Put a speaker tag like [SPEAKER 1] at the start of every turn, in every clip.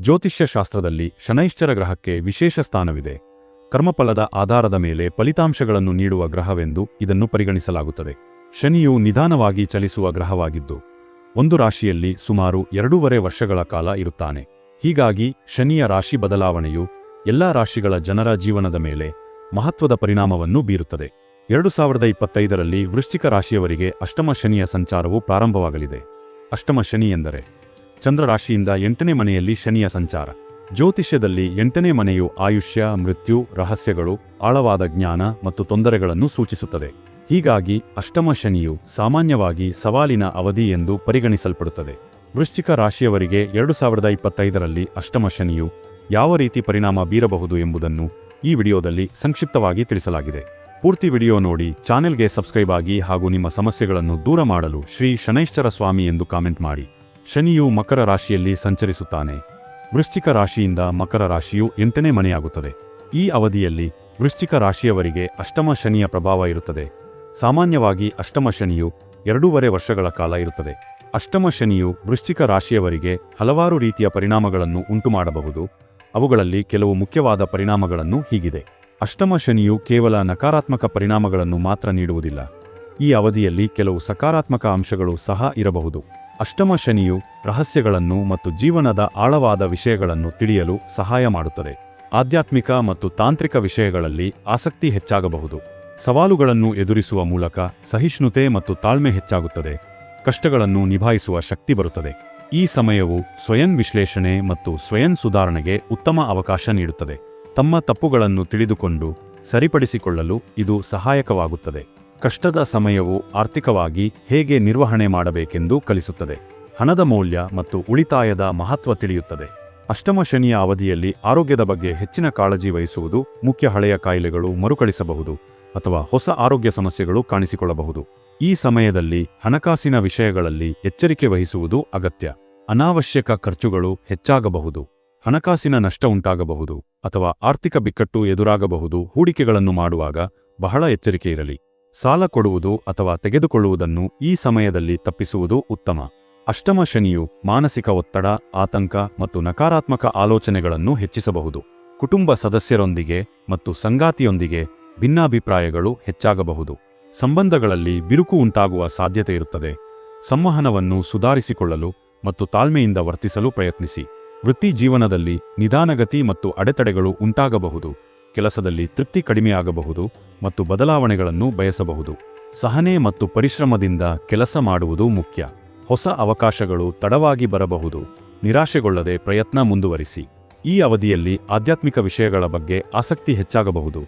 [SPEAKER 1] ಜ್ಯೋತಿಷ್ಯ ಶಾಸ್ತ್ರದಲ್ಲಿ ಶನೈಶ್ಚರ ಗ್ರಹಕ್ಕೆ ವಿಶೇಷ ಸ್ಥಾನವಿದೆ. ಕರ್ಮಫಲದ ಆಧಾರದ ಮೇಲೆ ಫಲಿತಾಂಶಗಳನ್ನು ನೀಡುವ ಗ್ರಹವೆಂದು ಇದನ್ನು ಪರಿಗಣಿಸಲಾಗುತ್ತದೆ. ಶನಿಯು ನಿಧಾನವಾಗಿ ಚಲಿಸುವ ಗ್ರಹವಾಗಿದ್ದು, ಒಂದು ರಾಶಿಯಲ್ಲಿ ಸುಮಾರು ಎರಡೂವರೆ ವರ್ಷಗಳ ಕಾಲ ಇರುತ್ತಾನೆ. ಹೀಗಾಗಿ ಶನಿಯ ರಾಶಿ ಬದಲಾವಣೆಯು ಎಲ್ಲಾ ರಾಶಿಗಳ ಜನರ ಜೀವನದ ಮೇಲೆ ಮಹತ್ವದ ಪರಿಣಾಮವನ್ನು ಬೀರುತ್ತದೆ. ಎರಡು ಸಾವಿರದ ಇಪ್ಪತ್ತೈದರಲ್ಲಿ ವೃಶ್ಚಿಕ ರಾಶಿಯವರಿಗೆ ಅಷ್ಟಮ ಶನಿಯ ಸಂಚಾರವು ಪ್ರಾರಂಭವಾಗಲಿದೆ. ಅಷ್ಟಮ ಶನಿ ಎಂದರೆ ಚಂದ್ರ ರಾಶಿಯಿಂದ ಎಂಟನೇ ಮನೆಯಲ್ಲಿ ಶನಿಯ ಸಂಚಾರ. ಜ್ಯೋತಿಷ್ಯದಲ್ಲಿ ಎಂಟನೇ ಮನೆಯು ಆಯುಷ್ಯ, ಮೃತ್ಯು, ರಹಸ್ಯಗಳು, ಆಳವಾದ ಜ್ಞಾನ ಮತ್ತು ತೊಂದರೆಗಳನ್ನು ಸೂಚಿಸುತ್ತದೆ. ಹೀಗಾಗಿ ಅಷ್ಟಮ ಶನಿಯು ಸಾಮಾನ್ಯವಾಗಿ ಸವಾಲಿನ ಅವಧಿ ಎಂದು ಪರಿಗಣಿಸಲ್ಪಡುತ್ತದೆ. ವೃಶ್ಚಿಕ ರಾಶಿಯವರಿಗೆ ಎರಡು ಸಾವಿರದ ಇಪ್ಪತ್ತೈದರಲ್ಲಿ ಅಷ್ಟಮ ಶನಿಯು ಯಾವ ರೀತಿ ಪರಿಣಾಮ ಬೀರಬಹುದು ಎಂಬುದನ್ನು ಈ ವಿಡಿಯೋದಲ್ಲಿ ಸಂಕ್ಷಿಪ್ತವಾಗಿ ತಿಳಿಸಲಾಗಿದೆ. ಪೂರ್ತಿ ವಿಡಿಯೋ ನೋಡಿ, ಚಾನೆಲ್ಗೆ ಸಬ್ಸ್ಕ್ರೈಬ್ ಆಗಿ ಹಾಗೂ ನಿಮ್ಮ ಸಮಸ್ಯೆಗಳನ್ನು ದೂರ ಮಾಡಲು ಶ್ರೀ ಶನೈಶ್ಚರ ಸ್ವಾಮಿ ಎಂದು ಕಾಮೆಂಟ್ ಮಾಡಿ. ಶನಿಯು ಮಕರ ರಾಶಿಯಲ್ಲಿ ಸಂಚರಿಸುತ್ತಾನೆ. ವೃಶ್ಚಿಕ ರಾಶಿಯಿಂದ ಮಕರ ರಾಶಿಯು ಎಂಟನೇ ಮನೆಯಾಗುತ್ತದೆ. ಈ ಅವಧಿಯಲ್ಲಿ ವೃಶ್ಚಿಕ ರಾಶಿಯವರಿಗೆ ಅಷ್ಟಮ ಶನಿಯ ಪ್ರಭಾವ ಇರುತ್ತದೆ. ಸಾಮಾನ್ಯವಾಗಿ ಅಷ್ಟಮ ಶನಿಯು ಎರಡೂವರೆ ವರ್ಷಗಳ ಕಾಲ ಇರುತ್ತದೆ. ಅಷ್ಟಮ ಶನಿಯು ವೃಶ್ಚಿಕ ರಾಶಿಯವರಿಗೆ ಹಲವಾರು ರೀತಿಯ ಪರಿಣಾಮಗಳನ್ನು ಉಂಟುಮಾಡಬಹುದು. ಅವುಗಳಲ್ಲಿ ಕೆಲವು ಮುಖ್ಯವಾದ ಪರಿಣಾಮಗಳನ್ನು ಹೀಗಿದೆ. ಅಷ್ಟಮ ಶನಿಯು ಕೇವಲ ನಕಾರಾತ್ಮಕ ಪರಿಣಾಮಗಳನ್ನು ಮಾತ್ರ ನೀಡುವುದಿಲ್ಲ. ಈ ಅವಧಿಯಲ್ಲಿ ಕೆಲವು ಸಕಾರಾತ್ಮಕ ಅಂಶಗಳು ಸಹ ಇರಬಹುದು. ಅಷ್ಟಮ ಶನಿಯು ರಹಸ್ಯಗಳನ್ನು ಮತ್ತು ಜೀವನದ ಆಳವಾದ ವಿಷಯಗಳನ್ನು ತಿಳಿಯಲು ಸಹಾಯ ಮಾಡುತ್ತದೆ. ಆಧ್ಯಾತ್ಮಿಕ ಮತ್ತು ತಾಂತ್ರಿಕ ವಿಷಯಗಳಲ್ಲಿ ಆಸಕ್ತಿ ಹೆಚ್ಚಾಗಬಹುದು. ಸವಾಲುಗಳನ್ನು ಎದುರಿಸುವ ಮೂಲಕ ಸಹಿಷ್ಣುತೆ ಮತ್ತು ತಾಳ್ಮೆ ಹೆಚ್ಚಾಗುತ್ತದೆ. ಕಷ್ಟಗಳನ್ನು ನಿಭಾಯಿಸುವ ಶಕ್ತಿ ಬರುತ್ತದೆ. ಈ ಸಮಯವು ಸ್ವಯಂ ವಿಶ್ಲೇಷಣೆ ಮತ್ತು ಸ್ವಯಂ ಸುಧಾರಣೆಗೆ ಉತ್ತಮ ಅವಕಾಶ ನೀಡುತ್ತದೆ. ತಮ್ಮ ತಪ್ಪುಗಳನ್ನು ತಿಳಿದುಕೊಂಡು ಸರಿಪಡಿಸಿಕೊಳ್ಳಲು ಇದು ಸಹಾಯಕವಾಗುತ್ತದೆ. ಕಷ್ಟದ ಸಮಯವು ಆರ್ಥಿಕವಾಗಿ ಹೇಗೆ ನಿರ್ವಹಣೆ ಮಾಡಬೇಕೆಂದು ಕಲಿಸುತ್ತದೆ. ಹಣದ ಮೌಲ್ಯ ಮತ್ತು ಉಳಿತಾಯದ ಮಹತ್ವ ತಿಳಿಯುತ್ತದೆ. ಅಷ್ಟಮ ಶನಿಯ ಅವಧಿಯಲ್ಲಿ ಆರೋಗ್ಯದ ಬಗ್ಗೆ ಹೆಚ್ಚಿನ ಕಾಳಜಿ ವಹಿಸುವುದು ಮುಖ್ಯ ಹಳೆಯ ಕಾಯಿಲೆಗಳು ಮರುಕಳಿಸಬಹುದು ಅಥವಾ ಹೊಸ ಆರೋಗ್ಯ ಸಮಸ್ಯೆಗಳು ಕಾಣಿಸಿಕೊಳ್ಳಬಹುದು. ಈ ಸಮಯದಲ್ಲಿ ಹಣಕಾಸಿನ ವಿಷಯಗಳಲ್ಲಿ ಎಚ್ಚರಿಕೆ ವಹಿಸುವುದು ಅಗತ್ಯ. ಅನಾವಶ್ಯಕ ಖರ್ಚುಗಳು ಹೆಚ್ಚಾಗಬಹುದು. ಹಣಕಾಸಿನ ನಷ್ಟ ಉಂಟಾಗಬಹುದು ಅಥವಾ ಆರ್ಥಿಕ ಬಿಕ್ಕಟ್ಟು ಎದುರಾಗಬಹುದು. ಹೂಡಿಕೆಗಳನ್ನು ಮಾಡುವಾಗ ಬಹಳ ಎಚ್ಚರಿಕೆ ಇರಲಿ. ಸಾಲ ಕೊಡುವುದು ಅಥವಾ ತೆಗೆದುಕೊಳ್ಳುವುದನ್ನು ಈ ಸಮಯದಲ್ಲಿ ತಪ್ಪಿಸುವುದು ಉತ್ತಮ. ಅಷ್ಟಮ ಶನಿಯು ಮಾನಸಿಕ ಒತ್ತಡ, ಆತಂಕ ಮತ್ತು ನಕಾರಾತ್ಮಕ ಆಲೋಚನೆಗಳನ್ನು ಹೆಚ್ಚಿಸಬಹುದು. ಕುಟುಂಬ ಸದಸ್ಯರೊಂದಿಗೆ ಮತ್ತು ಸಂಗಾತಿಯೊಂದಿಗೆ ಭಿನ್ನಾಭಿಪ್ರಾಯಗಳು ಹೆಚ್ಚಾಗಬಹುದು. ಸಂಬಂಧಗಳಲ್ಲಿ ಬಿರುಕು ಉಂಟಾಗುವ ಸಾಧ್ಯತೆ ಇರುತ್ತದೆ. ಸಂವಹನವನ್ನು ಸುಧಾರಿಸಿಕೊಳ್ಳಲು ಮತ್ತು ತಾಳ್ಮೆಯಿಂದ ವರ್ತಿಸಲು ಪ್ರಯತ್ನಿಸಿ. ವೃತ್ತಿ ಜೀವನದಲ್ಲಿ ನಿಧಾನಗತಿ ಮತ್ತು ಅಡೆತಡೆಗಳು ಉಂಟಾಗಬಹುದು. ಕೆಲಸದಲ್ಲಿ ತೃಪ್ತಿ ಕಡಿಮೆಯಾಗಬಹುದು ಮತ್ತು ಬದಲಾವಣೆಗಳನ್ನು ಬಯಸಬಹುದು. ಸಹನೆ ಮತ್ತು ಪರಿಶ್ರಮದಿಂದ ಕೆಲಸ ಮಾಡುವುದು ಮುಖ್ಯ. ಹೊಸ ಅವಕಾಶಗಳು ತಡವಾಗಿ ಬರಬಹುದು. ನಿರಾಶೆಗೊಳ್ಳದೆ ಪ್ರಯತ್ನ ಮುಂದುವರಿಸಿ. ಈ ಅವಧಿಯಲ್ಲಿ ಆಧ್ಯಾತ್ಮಿಕ ವಿಷಯಗಳ ಬಗ್ಗೆ ಆಸಕ್ತಿ ಹೆಚ್ಚಾಗಬಹುದು.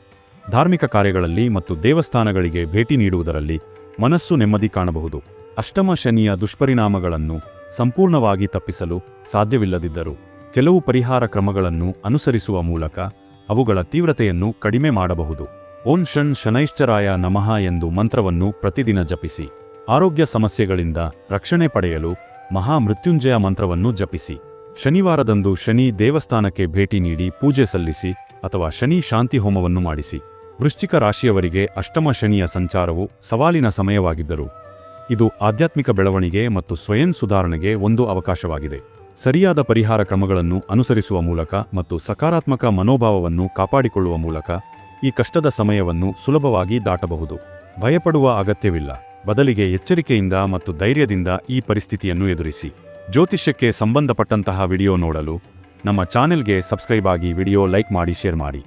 [SPEAKER 1] ಧಾರ್ಮಿಕ ಕಾರ್ಯಗಳಲ್ಲಿ ಮತ್ತು ದೇವಸ್ಥಾನಗಳಿಗೆ ಭೇಟಿ ನೀಡುವುದರಲ್ಲಿ ಮನಸ್ಸು ನೆಮ್ಮದಿ ಕಾಣಬಹುದು. ಅಷ್ಟಮ ಶನಿಯ ದುಷ್ಪರಿಣಾಮಗಳನ್ನು ಸಂಪೂರ್ಣವಾಗಿ ತಪ್ಪಿಸಲು ಸಾಧ್ಯವಿಲ್ಲದಿದ್ದರೂ, ಕೆಲವು ಪರಿಹಾರ ಕ್ರಮಗಳನ್ನು ಅನುಸರಿಸುವ ಮೂಲಕ ಅವುಗಳ ತೀವ್ರತೆಯನ್ನು ಕಡಿಮೆ ಮಾಡಬಹುದು. ಓಂ ಷಣ್ ಶನೈಶ್ಚರಾಯ ನಮಃ ಎಂದು ಮಂತ್ರವನ್ನು ಪ್ರತಿದಿನ ಜಪಿಸಿ. ಆರೋಗ್ಯ ಸಮಸ್ಯೆಗಳಿಂದ ರಕ್ಷಣೆ ಪಡೆಯಲು ಮಹಾಮೃತ್ಯುಂಜಯ ಮಂತ್ರವನ್ನು ಜಪಿಸಿ. ಶನಿವಾರದಂದು ಶನಿ ದೇವಸ್ಥಾನಕ್ಕೆ ಭೇಟಿ ನೀಡಿ ಪೂಜೆ ಸಲ್ಲಿಸಿ ಅಥವಾ ಶನಿ ಶಾಂತಿ ಹೋಮವನ್ನು ಮಾಡಿಸಿ. ವೃಶ್ಚಿಕ ರಾಶಿಯವರಿಗೆ ಅಷ್ಟಮ ಶನಿಯ ಸಂಚಾರವು ಸವಾಲಿನ ಸಮಯವಾಗಿದ್ದರು, ಇದು ಆಧ್ಯಾತ್ಮಿಕ ಬೆಳವಣಿಗೆ ಮತ್ತು ಸ್ವಯಂ ಸುಧಾರಣೆಗೆ ಒಂದು ಅವಕಾಶವಾಗಿದೆ. ಸರಿಯಾದ ಪರಿಹಾರ ಕ್ರಮಗಳನ್ನು ಅನುಸರಿಸುವ ಮೂಲಕ ಮತ್ತು ಸಕಾರಾತ್ಮಕ ಮನೋಭಾವವನ್ನು ಕಾಪಾಡಿಕೊಳ್ಳುವ ಮೂಲಕ ಈ ಕಷ್ಟದ ಸಮಯವನ್ನು ಸುಲಭವಾಗಿ ದಾಟಬಹುದು. ಭಯಪಡುವ ಅಗತ್ಯವಿಲ್ಲ. ಬದಲಿಗೆ ಎಚ್ಚರಿಕೆಯಿಂದ ಮತ್ತು ಧೈರ್ಯದಿಂದ ಈ ಪರಿಸ್ಥಿತಿಯನ್ನು ಎದುರಿಸಿ. ಜ್ಯೋತಿಷ್ಯಕ್ಕೆ ಸಂಬಂಧಪಟ್ಟಂತಹ ವಿಡಿಯೋ ನೋಡಲು ನಮ್ಮ ಚಾನೆಲ್ಗೆ ಸಬ್ಸ್ಕ್ರೈಬ್ ಆಗಿ ವಿಡಿಯೋ ಲೈಕ್ ಮಾಡಿ, ಶೇರ್ ಮಾಡಿ.